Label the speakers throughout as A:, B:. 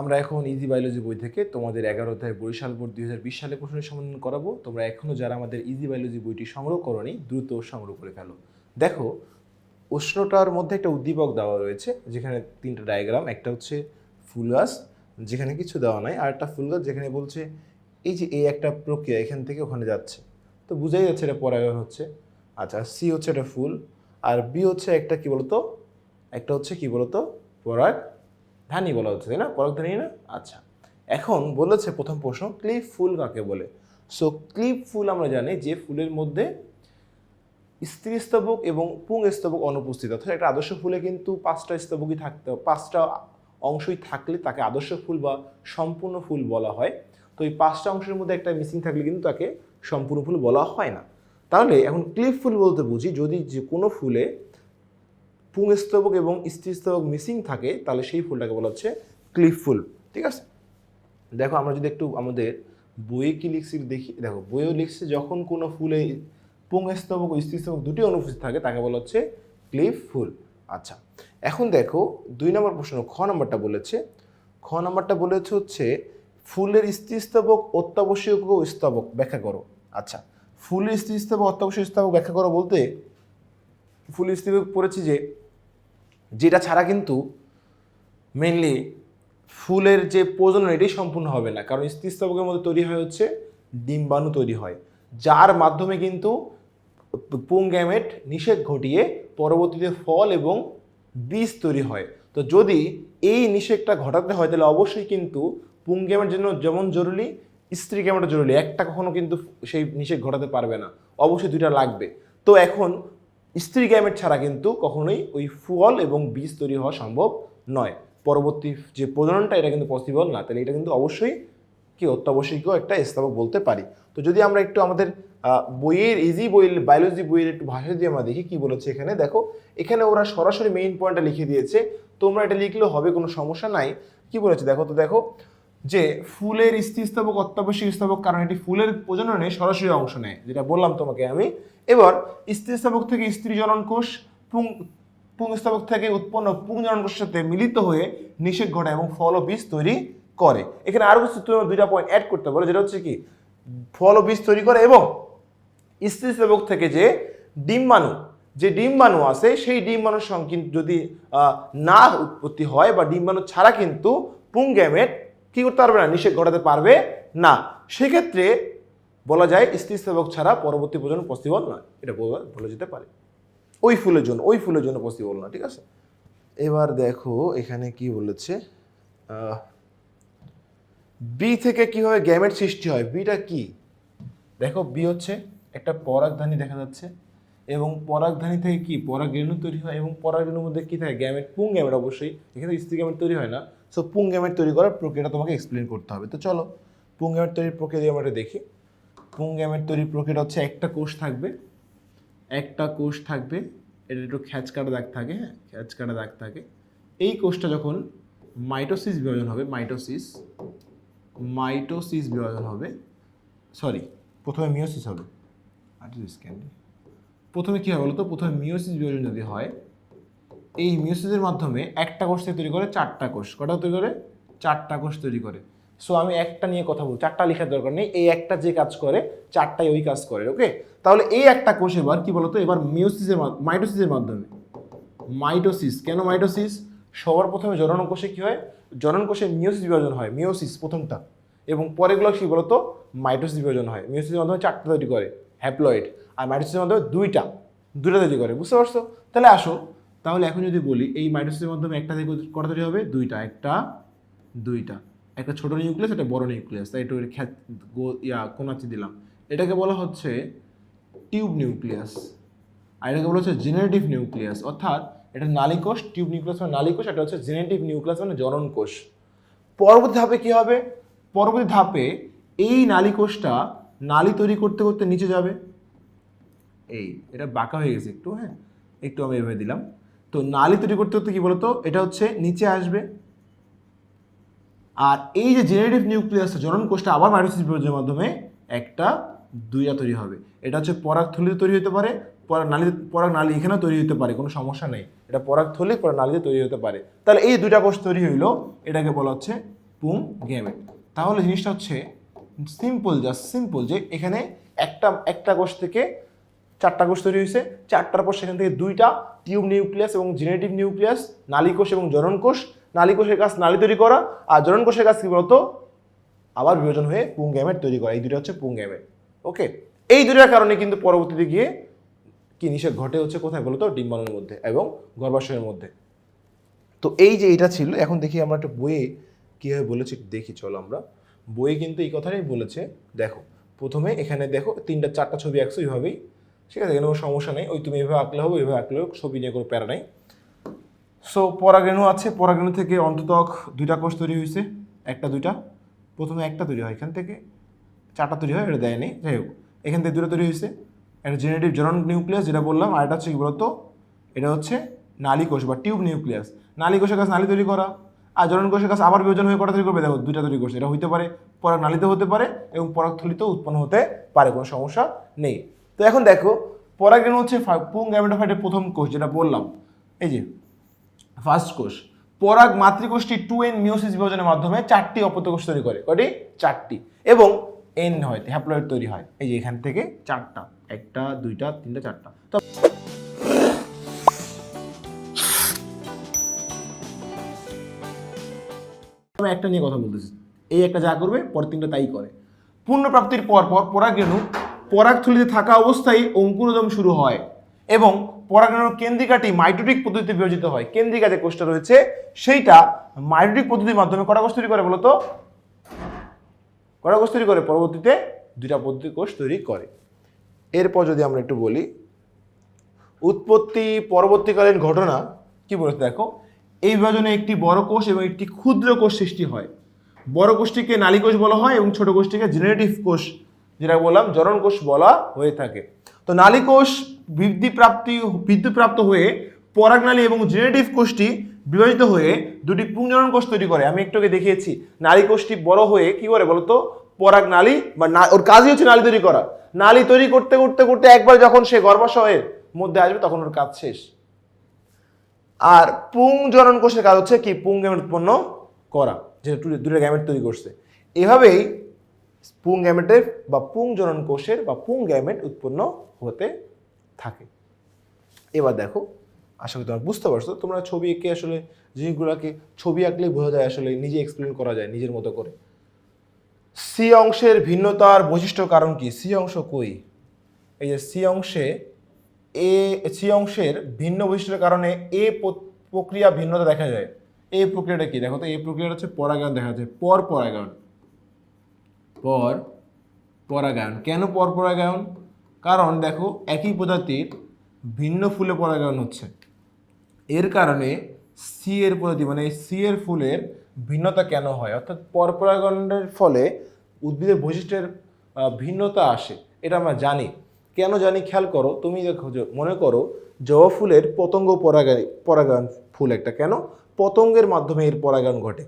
A: আমরা এখন easy biology বই থেকে তোমাদের এগারো অধ্যায় বরিশাল বোর্ড দুই হাজার বিশ সালে প্রশ্নের সমাধান করাবো। তোমরা এখনও যারা আমাদের ইজি বায়োলজি বইটি সংগ্রহ করনি, দ্রুত সংগ্রহ করে ফেলো। দেখো উষ্ণটার মধ্যে একটা উদ্দীপক দেওয়া রয়েছে, যেখানে তিনটা ডায়াগ্রাম একটা হচ্ছে ফুল গাছ যেখানে কিছু দেওয়া নাই, আর একটা ফুল গাছ যেখানে বলছে, এই যে এই একটা প্রক্রিয়া এখান থেকে ওখানে যাচ্ছে। তো বুঝাই যাচ্ছে এটা পরাগায়ন হচ্ছে। আচ্ছা সি হচ্ছে একটা ফুল, আর বি হচ্ছে একটা কি বলতো? একটা হচ্ছে কি বলতো? পরাগ। ধানি বলা হচ্ছে, তাই না? পরাগ ধানি না? আচ্ছা। এখন বলেছে প্রথম প্রশ্ন, ক্লিপ ফুল কাকে বলে? সো ক্লিপ ফুল আমরা জানি যে ফুলের মধ্যে স্ত্রী স্তবক এবং পুং স্তবক অনুপস্থিত। অর্থাৎ একটা আদর্শ ফুলে কিন্তু পাঁচটা স্তবকই থাকতে, পাঁচটা অংশই থাকলে তাকে আদর্শ ফুল বা সম্পূর্ণ ফুল বলা হয়। তো এই পাঁচটা অংশের মধ্যে একটা মিসিং থাকলে কিন্তু তাকে সম্পূর্ণ ফুল বলা হয় না। তাহলে এখন ক্লিপ ফুল বলতে বুঝি, যদি যে কোনো ফুলে পুংস্তবক এবং স্ত্রীস্তবক মিসিং থাকে, তাহলে সেই ফুলটাকে বলা হচ্ছে ক্লিপ ফুল। ঠিক আছে? দেখো, আমরা যদি একটু আমাদের বইয়ে কি লিখছি দেখি, দেখো, বইয়েও লিখছে যখন কোনো ফুলে পুংস্তবক ও স্ত্রীস্তবক দুটি অনুপস্থিত থাকে, তাকে বলা হচ্ছে ক্লিপ ফুল। আচ্ছা এখন দেখো, দুই নম্বর প্রশ্ন, খ নম্বরটা বলেছে, খ নম্বরটা বলেছে হচ্ছে, ফুলের স্ত্রীস্তবক অত্যাবশ্যক ও স্তবক, ব্যাখ্যা করো। আচ্ছা ফুলের স্ত্রীস্তবক অত্যাবশ্যক স্তবক ব্যাখ্যা করো বলতে, ফুলের স্তবক পড়েছি যে যেটা ছাড়া কিন্তু মেনলি ফুলের যে প্রজনন এটাই সম্পূর্ণ হবে না। কারণ স্থিস্তবকের মধ্যে তৈরি হয় হচ্ছে ডিম্বাণু তৈরি হয়, যার মাধ্যমে কিন্তু পুং গ্যামেট নিষেধ ঘটিয়ে পরবর্তীতে ফল এবং বীজ তৈরি হয়। তো যদি এই নিষেধটা ঘটাতে হয়, তাহলে অবশ্যই কিন্তু পুং গ্যামের জন্য যেমন জরুরি স্ত্রী গ্যামেটও জরুরি। একটা কখনো কিন্তু সেই নিষেধ ঘটাতে পারবে না। অবশ্যই দুইটা লাগবে। তো এখন স্ত্রী গ্যামেট ছাড়া কিন্তু কখনোই ওই ফল এবং বীজ তৈরি হওয়া সম্ভব নয়। পরবর্তী যে প্রজননটা, এটা কিন্তু পসিবল না। তাহলে এটা কিন্তু অবশ্যই কি অত্যাবশ্যকীয় একটা স্তবক বলতে পারি। তো যদি আমরা একটু আমাদের বইয়ের ইজি বইয়ের বায়োলজি বইয়ের একটু ভাষা দিয়ে আমরা দেখি, কি বলেছে এখানে? দেখো, এখানে ওরা সরাসরি মেইন পয়েন্টটা লিখে দিয়েছে। তোমরা এটা লিখলেও হবে, কোনো সমস্যা নাই। কি বলেছে? দেখো তো দেখো যে ফুলের স্থিস্তবক অত্যাবশ্যক কারণ এটি ফুলের প্রজননে সরাসরি অংশ নেয়, যেটা বললাম তোমাকে আমি। এবার স্থিস্তবক থেকে স্ত্রী জনন কোষ, পুং পুংস্তবক থেকে উৎপন্ন পুংজনন কোষের সাথে মিলিত হয়ে নিষেক ঘটায় এবং ফল ও বীজ তৈরি করে। এখানে আরও কিছু তুমি দুইটা পয়েন্ট অ্যাড করতে পারো, যেটা হচ্ছে কি, ফল ও বীজ তৈরি করে এবং স্ত্রীস্তবক থেকে যে ডিম্বাণু যে ডিম্বাণু আছে, সেই ডিম্বাণুর সঙ্গে যদি না উৎপত্তি হয় বা ডিম্বাণু ছাড়া কিন্তু পুংগ্যামেট কি করতে পারবে না? নিষেধ ঘটাতে পারবে না। সেক্ষেত্রে বলা যায় স্ত্রীস্তবক ছাড়া পরবর্তী প্রজন্ম পসিবল নয়। এটা বলা যেতে পারে। ওই ফুলের জন্য, ওই ফুলের জন্য পসিবল না ঠিক আছে? এবার দেখো এখানে কি বলেছে? বি থেকে কীভাবে গ্যামেট সৃষ্টি হয়? বিটা কি? দেখো, বি হচ্ছে একটা পরাগধানী দেখা যাচ্ছে এবং পরাগধানী থেকে কি? পরাগ রেণু তৈরি হয় এবং পরাগ রেণুর মধ্যে কি থাকে? গ্যামেট, পুং গ্যামেট অবশ্যই। এখানে স্ত্রী গ্যামেট তৈরি হয় না। সো পুং গ্যামেট তৈরি করার প্রক্রিয়াটা তোমাকে এক্সপ্লেন করতে হবে। তো চলো পুং গ্যামেট তৈরির প্রক্রিয়া আমরা দেখি। পুং গ্যামেট তৈরির প্রক্রিয়াটা হচ্ছে একটা কোষ থাকবে, একটা কোষ থাকবে, এটা একটু খ্যাচ কাটা দাগ থাকে হ্যাঁ খ্যাচ কাটা দাগ থাকে। এই কোষটা যখন মাইটোসিস বিভাজন হবে, মাইটোসিস মাইটোসিস বিভাজন হবে সরি প্রথমে মিওসিস হবে। স্ক্যান প্রথমে কী হয় তো প্রথমে মিওসিস বিভাজন যদি হয় এই মিউসিসের মাধ্যমে একটা কোষ থেকে তৈরি করে চারটা কোষ। কটা তৈরি করে? চারটা কোষ তৈরি করে। সো আমি একটা নিয়ে কথা বলছি চারটা লেখার দরকার নেই। এই একটা যে কাজ করে, চারটাই ওই কাজ করে ওকে তাহলে এই একটা কোষ এবার কি বলতো? এবার মিওসিসের মাইটোসিসের মাধ্যমে। মাইটোসিস। কেন মাইটোসিস? সবার প্রথমে জনন কোষে কি হয়? জনন কোষে মিউসিস বিভাজন হয়। মিওসিস প্রথমটা। এবং পরেগুলো কি বলতো? মাইটোসিস বিভাজন হয়। মিউসিসের মাধ্যমে চারটা তৈরি করে। হ্যাপ্লয়েড। আর মাইটোসিসের মাধ্যমে দুইটা। দুইটা তৈরি করে। বুঝতে পারছ? তাহলে আসো। তাহলে এখন যদি বলি, এই মাইটোসিসের মাধ্যমে একটা থেকে কটা তৈরি হবে? দুইটা। একটা দুইটা। একটা ছোট নিউক্লিয়াস একটা বড় নিউক্লিয়াস তাই একটু খ্যাত গো- ইয়া কোনাচি দিলাম। এটাকে বলা হচ্ছে টিউব নিউক্লিয়াস আর এটাকে বলা হচ্ছে জেনারেটিভ নিউক্লিয়াস অর্থাৎ এটা নালিকোষ টিউব নিউক্লিয়াস মানে নালিকোষ এটা হচ্ছে জেনারেটিভ নিউক্লিয়াস মানে জনন কোষ। পরবর্তী ধাপে কী হবে? পরবর্তী ধাপে এই নালিকোষটা নালি তৈরি করতে করতে নিচে যাবে। এই, এটা বাঁকা হয়ে গেছে একটু হ্যাঁ? একটু আমি এভাবে দিলাম। তো নালি তৈরি করতে করতে কী বলতো? এটা হচ্ছে নিচে আসবে। আর এই যে জেনারেটিভ নিউক্লিয়াস জনন কোষটা আবার মাইটোসিস বিভাজনের মাধ্যমে একটা দুইটা তৈরি হবে। এটা হচ্ছে পরাগথলিতে তৈরি হতে পারে, পরাগ নালী পরাগ নালী এখানেও তৈরি হতে পারে, কোনো সমস্যা নেই। এটা পরাগথলি, পরাগ নালীতে তৈরি হতে পারে। তাহলে এই দুইটা কোষ তৈরি হইল, এটাকে বলা হচ্ছে পুং গ্যামেট তাহলে জিনিসটা হচ্ছে সিম্পল জাস্ট সিম্পল যে এখানে একটা একটা কোষ থেকে চারটা কোষ তৈরি হয়েছে। চারটার পর সেখান থেকে দুইটা টিউব নিউক্লিয়াস এবং জেনেটিভ নিউক্লিয়াস, নালী কোষ এবং জনন কোষ। নালী কোষের কাজ নালী তৈরি করা আর জনন কোষের কাজ কি বলতো? আবার বিভাজন হয়ে পুং গ্যামেট তৈরি করা। এই দুটো হচ্ছে পুং গ্যামেট ওকে? এই দুটার কারণে কিন্তু পরবর্তীতে গিয়ে কি নিষেধ ঘটে হচ্ছে কোথায় বলতো? ডিম্বাণুর মধ্যে এবং গর্ভাশয়ের মধ্যে। তো এই যে এটা ছিল, এখন দেখি আমরা একটা বইয়ে কীভাবে বলেছে দেখি, চলো আমরা। বইয়ে কিন্তু এই কথাটাই বলেছে, দেখো, প্রথমে এখানে দেখো, তিনটা, চারটা ছবি আঁকছো এইভাবেই। ঠিক আছে এখানে কোনো সমস্যা নেই। ওই তুমি এভাবে আঁকলে হবে এভাবে আঁকলে হোক ছবি নিয়ে কোনো প্যারা নেই। সো পরাগরেণু আছে। পরাগরেণু থেকে অন্তত দুইটা কোষ তৈরি হয়েছে। একটা, দুইটা। প্রথমে একটা তৈরি হয় এখান থেকে। চারটা তৈরি হয়, এটা দেয়নি। যাই হোক, এখান থেকে দুটো তৈরি হয়েছে। একটা জেনেটিভ জনন নিউক্লিয়াস যেটা বললাম, আর এটা হচ্ছে কি বলতো? এটা হচ্ছে নালী কোষ বা টিউব নিউক্লিয়াস নালী কোষের কাছে নালী তৈরি করা। আর জনন কোষের কাছে আবার বিভাজন হয়ে কটা তৈরি করবে? দেখো, দুইটা তৈরি করছে। এটা হইতে পারে পরাগ নালীতে হতে পারে এবং পরাগ থলিতেও উৎপন্ন হতে পারে, কোনো সমস্যা নেই। তো এখন দেখো, পরাগরেণু হচ্ছে পুং গ্যামেটোফাইটের প্রথম কোষ যেটা বললাম? এই যে ফার্স্ট কোষ। পরাগ মাতৃকোষটি টু এন মিওসিস বিভাজনের মাধ্যমে চারটি অপত্যকোষ তৈরি করে। কটি? চারটি। এবং এন হয় হ্যাপ্লয়েড তৈরি হয়। এই যে এখান থেকে চারটা। একটা, দুইটা, তিনটা, চারটা। তো একটা নিয়ে কথা বলতেছি। এই একটা যা করবে, পরের তিনটা তাই করে। পূর্ণপ্রাপ্তির পর পর পরাগরেণু পরাগথলিতে থাকা অবস্থায় অঙ্কুরোদম শুরু হয় এবং পরাগরেণুর কেন্দ্রিকাটি মাইটোটিক পদ্ধতিতে বিভাজিত হয়। কেন্দ্রিকা যে কোষটা রয়েছে, সেইটা মাইটোটিক পদ্ধতির মাধ্যমে কটা কোষ তৈরি করে বলতো কটা কোষ তৈরি করে? পরবর্তীতে দুইটা পদ্ধতি কোষ তৈরি করে। এরপর যদি আমরা একটু বলি, উৎপত্তি পরবর্তীকালীন ঘটনা কি বলেছে দেখো? এই বিভাজনে একটি বড় কোষ এবং একটি ক্ষুদ্র কোষ সৃষ্টি হয়। বড় কোষটিকে নালী কোষ বলা হয় এবং ছোট কোষটিকে জেনারেটিভ কোষ যেটা বললাম জনন কোষ বলা হয়ে থাকে। তো নালী কোষ বৃদ্ধিপ্রাপ্তি, বৃদ্ধিপ্রাপ্ত হয়ে পরাগনালী এবং জেনেটিভ কোষটি বিভাজিত হয়ে দুটি পুংজনন কোষ তৈরি করে। আমি একটুকে দেখিয়েছি নালী কোষটি বড় হয়ে কি করে বলতো? পরাগ নালী বা ওর কাজই হচ্ছে নালী তৈরি করা। নালী তৈরি করতে করতে করতে একবার যখন সে গর্ভাশয়ের মধ্যে আসবে তখন ওর কাজ শেষ। আর পুং জনন কোষের কাজ হচ্ছে কি? পুং গ্যামেট উৎপন্ন করা যে দু- দুটো গ্যামেট তৈরি করছে। এভাবেই পুং গ্যামেটের বা পুং জনন কোষের বা পুং গ্যামেট উৎপন্ন হতে থাকে। এবার দেখো, আশা করি তোমরা বুঝতে পারছ, তোমরা ছবি এঁকে আসলে, জিনিসগুলোকে ছবি আঁকলেই বোঝা যায় আসলে নিজে এক্সপ্লেন করা যায় নিজের মতো করে। সি অংশের ভিন্নতার বৈশিষ্ট্য কারণ কি? সি অংশ কই? এই যে সি অংশে এ, সি অংশের ভিন্ন বৈশিষ্ট্যের কারণে এ প্রক্রিয়া ভিন্নতা দেখা যায়। এই প্রক্রিয়াটা কি? দেখো তো এই প্রক্রিয়াটা হচ্ছে পরাগায়ন দেখা যায় পর পরাগায়ন পর পরাগায়ন। কেন পর পরাগায়ন? কারণ দেখো, একই প্রজাতির ভিন্ন ফুলে পরাগায়ন হচ্ছে। এর কারণে সি এর প্রজাতি মানে সি এর ফুলের ভিন্নতা কেন হয়? অর্থাৎ পরপরাগণের ফলে উদ্ভিদের বৈশিষ্ট্যের ভিন্নতা আসে, এটা আমরা জানি। কেন জানি খেয়াল করো, তুমি দেখো মনে করো, জবা ফুলের পতঙ্গ পরাগায়, পরাগায়ন ফুল একটা। কেন? পতঙ্গের মাধ্যমে এর পরাগায়ন ঘটে।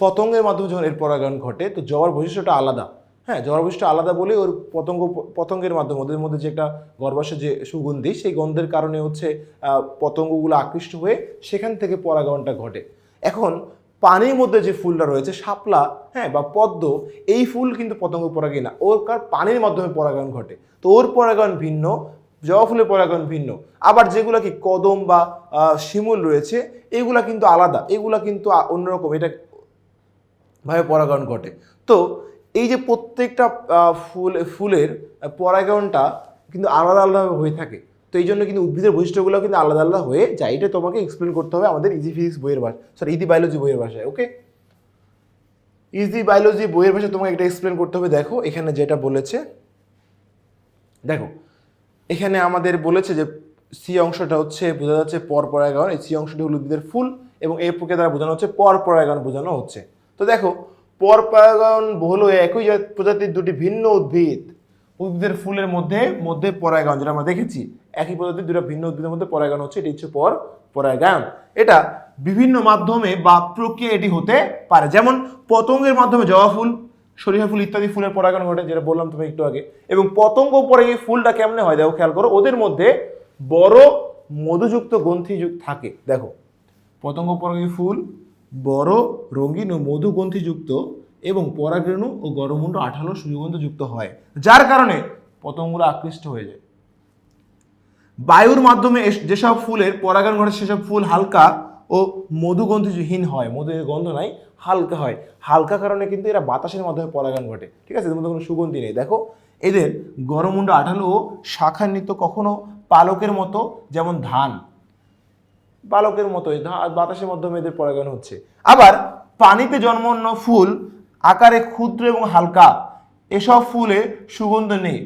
A: পতঙ্গের মাধ্যমে যখন এর পরাগায়ন ঘটে, তো জবার বৈশিষ্ট্যটা আলাদা। হ্যাঁ জবার বৈশিষ্ট্য আলাদা বলে ওর পতঙ্গ, পতঙ্গের মাধ্যমে, ওদের মধ্যে যে একটা গর্ভাশয় যে সুগন্ধি, সেই গন্ধের কারণে হচ্ছে পতঙ্গগুলো আকৃষ্ট হয়ে সেখান থেকে পরাগায়নটা ঘটে। এখন পানির মধ্যে যে ফুলটা রয়েছে, শাপলা হ্যাঁ বা পদ্ম, এই ফুল কিন্তু পতঙ্গ পরাগী না। ওর কার, পানির মাধ্যমে পরাগায়ন ঘটে। তো ওর পরাগায়ন ভিন্ন জবা ফুলের পরাগায়ন ভিন্ন। আবার যেগুলো কি কদম বা শিমুল রয়েছে, এগুলা কিন্তু আলাদা। এগুলা কিন্তু অন্যরকম। এটা ভাবে পরাগায়ন ঘটে। তো এই যে প্রত্যেকটা ফুল, ফুলের পরাগায়নটা কিন্তু আলাদা আলাদাভাবে হয়ে থাকে। তো এই জন্য কিন্তু উদ্ভিদের বৈশিষ্ট্যগুলো কিন্তু আলাদা আলাদা হয়ে যায়। এটা তোমাকে এক্সপ্লেন করতে হবে আমাদের ইজি ফিজিক্স বইয়ের ভাষা সরি ইজি বায়োলজি বইয়ের ভাষায় ওকে ইজি বায়োলজি বইয়ের ভাষায় তোমাকে এটা এক্সপ্লেন করতে হবে। দেখো, এখানে যেটা বলেছে, দেখো, এখানে আমাদের বলেছে যে সি অংশটা হচ্ছে, বোঝা যাচ্ছে পর এই সি অংশটি হলো উদ্ভিদের ফুল এবং এই প্রক্রিয়া দ্বারা বোঝানো হচ্ছে পর বোঝানো হচ্ছে। তো দেখো, পর পরাগায়ন হলো একই প্রজাতির দুটি ভিন্ন উদ্ভিদ। উদ্ভিদের ফুলের মধ্যে মধ্যে পরাগায়ন, যেটা আমরা দেখেছি, একই প্রজাতির দুটো ভিন্ন উদ্ভিদের মধ্যে পরাগায়ন হচ্ছে, এটি হচ্ছে পর পরাগায়ন। এটা বিভিন্ন মাধ্যমে বা প্রক্রিয়া এটি হতে পারে। যেমন পতঙ্গের মাধ্যমে জবা ফুল, সরিষা ফুল ইত্যাদি ফুলের পরাগায়ন ঘটে, যেটা বললাম তুমি একটু আগে। এবং পতঙ্গ পরে এই ফুলটা কেমনে হয়, দেখো, খেয়াল করো, ওদের মধ্যে বড় মধুযুক্ত গ্রন্থি যুক্ত থাকে। দেখো, পতঙ্গ পরাগী ফুল বড়, রঙিন ও মধুগ্রন্থিযুক্ত এবং পরাগরেণু ও গরমুণ্ড আঠালো সুগন্ধযুক্ত হয়, যার কারণে পতঙ্গগুলো আকৃষ্ট হয়ে যায়। বায়ুর মাধ্যমে এস- যেসব ফুলের পরাগায়ন ঘটে, সেসব ফুল হালকা ও মধুগন্ধহীন হয়। মধুর গন্ধ নাই, হালকা হয়। হালকা কারণে কিন্তু এরা বাতাসের মাধ্যমে পরাগায়ন ঘটে। ঠিক আছে? এদের মধ্যে কোনো সুগন্ধি নেই। দেখো, এদের গরমুণ্ড আঠালো ও শাখান্বিত কখনো পালকের মতো, যেমন ধান। বালকের মতোই বাতাসের মাধ্যমে এদের পরাগায়ন হচ্ছে। আবার পানিতে জন্মান্য ফুল, আকারে ক্ষুদ্র এবং হালকা, এসব ফুলে সুগন্ধ নেই।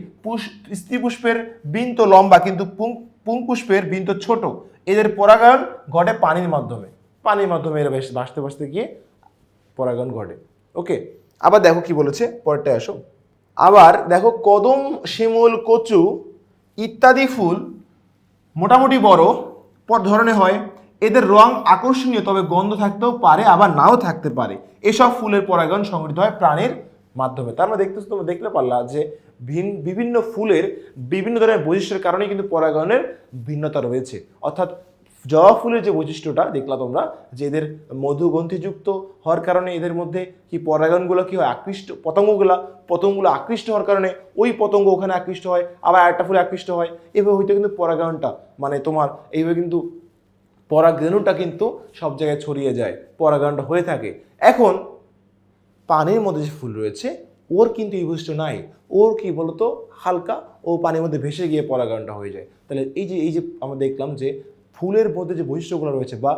A: স্ত্রী পুষ্পের বিন্ত লম্বা কিন্তু পুং পুং পুষ্পের বিন্ত ছোট। এদের পরাগায়ন ঘটে পানির মাধ্যমে। পানির মাধ্যমে এরা বেশ বাঁচতে বাঁচতে গিয়ে পরাগায়ন ঘটে। ওকে, আবার দেখো কি বলেছে, পরেরটা আসো। আবার দেখো কদম, শিমুল, কচু ইত্যাদি ফুল মোটামুটি বড়, পর ধরনের হয় এদের রং আকর্ষণীয়, তবে গন্ধ থাকতেও পারে, আবার নাও থাকতে পারে। এসব ফুলের পরাগায়ন সংগঠিত হয় প্রাণের মাধ্যমে। তার মানে দেখতেছো তোমরা দেখতে পারলা যে ভিন- বিভিন্ন ফুলের বিভিন্ন ধরনের বৈশিষ্ট্যের কারণে কিন্তু পরাগায়নের ভিন্নতা রয়েছে। অর্থাৎ জবা ফুলের যে বৈশিষ্ট্যটা, দেখলা তোমরা, যে এদের মধুগ্রন্থিযুক্ত হওয়ার কারণে এদের মধ্যে কি পরাগায়নগুলো কি হয়, আকৃষ্ট, পতঙ্গগুলা, পতঙ্গগুলো আকৃষ্ট হওয়ার কারণে ওই পতঙ্গ ওখানে আকৃষ্ট হয়, আবার আরেকটা ফুলে আকৃষ্ট হয়। এভাবে হইতে কিন্তু পরাগায়নটা। মানে তোমার এইভাবে কিন্তু পরাগরেণুটা কিন্তু সব জায়গায় ছড়িয়ে যায় পরাগায়নটা হয়ে থাকে। এখন পানির মধ্যে যে ফুল রয়েছে, ওর কিন্তু এই বৈশিষ্ট্য নাই। ওর কি বলতো? হালকা ও পানির মধ্যে ভেসে গিয়ে পরাগায়নটা হয়ে যায়। তাহলে এই যে এই যে আমরা দেখলাম যে ফুলের মধ্যে যে বৈশিষ্ট্যগুলো রয়েছে বা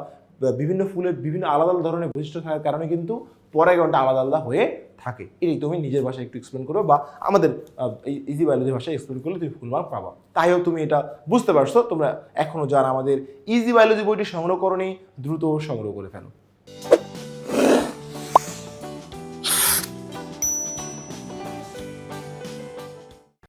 A: বিভিন্ন ফুলের বিভিন্ন আলাদা আলাদা ধরনের বৈশিষ্ট্য থাকার কারণে কিন্তু পরের ঘণ্টা আলাদা আলাদা হয়ে থাকে। এটাই তুমি নিজের ভাষায় একটু এক্সপ্লেন করো বা আমাদের ইজি বায়োলজি ভাষায় এক্সপ্লেন করলে তুমি ফুল মার্ক পাবা। তাই হোক তুমি এটা বুঝতে পারছ, তোমরা এখনও যারা আমাদের ইজি বায়োলজি বইটি সংগ্রহ করনি, দ্রুত সংগ্রহ করে ফেলো।